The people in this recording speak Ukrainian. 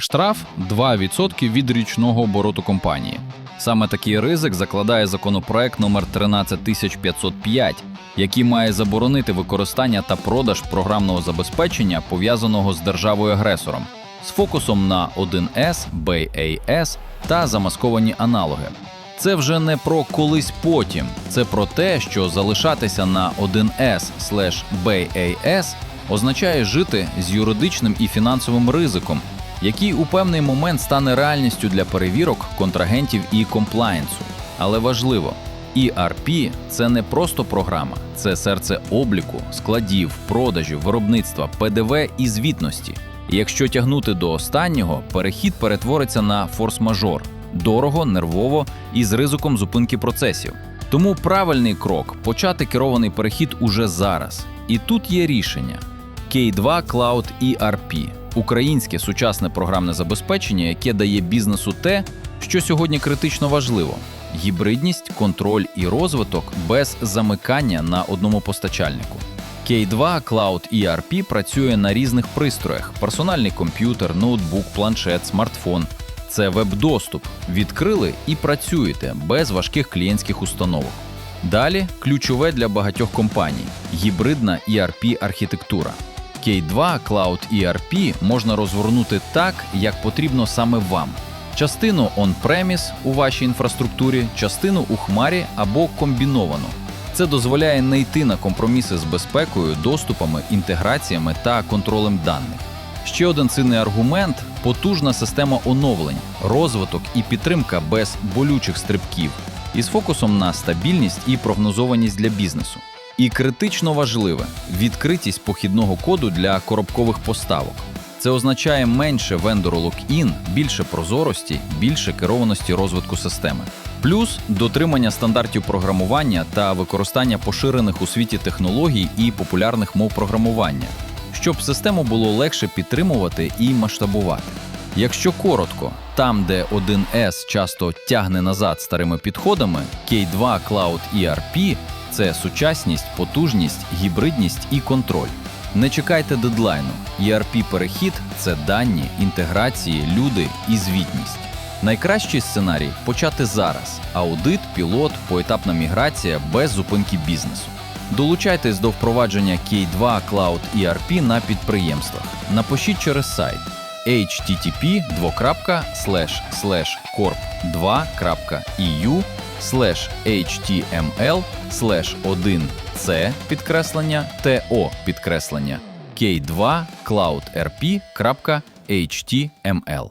Штраф 2% від річного обороту компанії. Саме такий ризик закладає законопроект номер 13505, який має заборонити використання та продаж програмного забезпечення, пов'язаного з державою-агресором, з фокусом на 1С, BAS та замасковані аналоги. Це вже не про колись потім, це про те, що залишатися на 1С BAS означає жити з юридичним і фінансовим ризиком, який у певний момент стане реальністю для перевірок, контрагентів і комплаєнсу. Але важливо, ERP – це не просто програма, це серце обліку, складів, продажів, виробництва, ПДВ і звітності. І якщо тягнути до останнього, перехід перетвориться на форс-мажор дорого, нервово і з ризиком зупинки процесів. Тому правильний крок почати керований перехід уже зараз. І тут є рішення: K2 Cloud ERP – українське сучасне програмне забезпечення, яке дає бізнесу те, що сьогодні критично важливо: гібридність, контроль і розвиток без замикання на одному постачальнику. K2 Cloud ERP працює на різних пристроях: персональний комп'ютер, ноутбук, планшет, смартфон. Це веб-доступ. Відкрили і працюєте без важких клієнтських установок. Далі ключове для багатьох компаній гібридна ERP архітектура. K2 Cloud ERP можна розгорнути так, як потрібно саме вам. Частину on-premise у вашій інфраструктурі, частину у хмарі або комбіновано. Це дозволяє не йти на компроміси з безпекою, доступами, інтеграціями та контролем даних. Ще один цінний аргумент потужна система оновлень, розвиток і підтримка без болючих стрибків, із фокусом на стабільність і прогнозованість для бізнесу. І критично важливе відкритість похідного коду для коробкових поставок. Це означає менше вендору лок-ін, більше прозорості, більше керованості розвитку системи. Плюс дотримання стандартів програмування та використання поширених у світі технологій і популярних мов програмування, щоб систему було легше підтримувати і масштабувати. Якщо коротко, там, де 1С часто тягне назад старими підходами, K2 Cloud ERP – це сучасність, потужність, гібридність і контроль. Не чекайте дедлайну. erp перехід це дані, інтеграції, люди і звітність. Найкращий сценарій почати зараз: аудит, пілот, поетапна міграція без зупинки бізнесу. Долучайтесь до впровадження K2 Cloud ERP на підприємствах. Напишіть через сайт http://corp2.eu slash html slash 1 c підкреслення to підкреслення k2cloudrp.html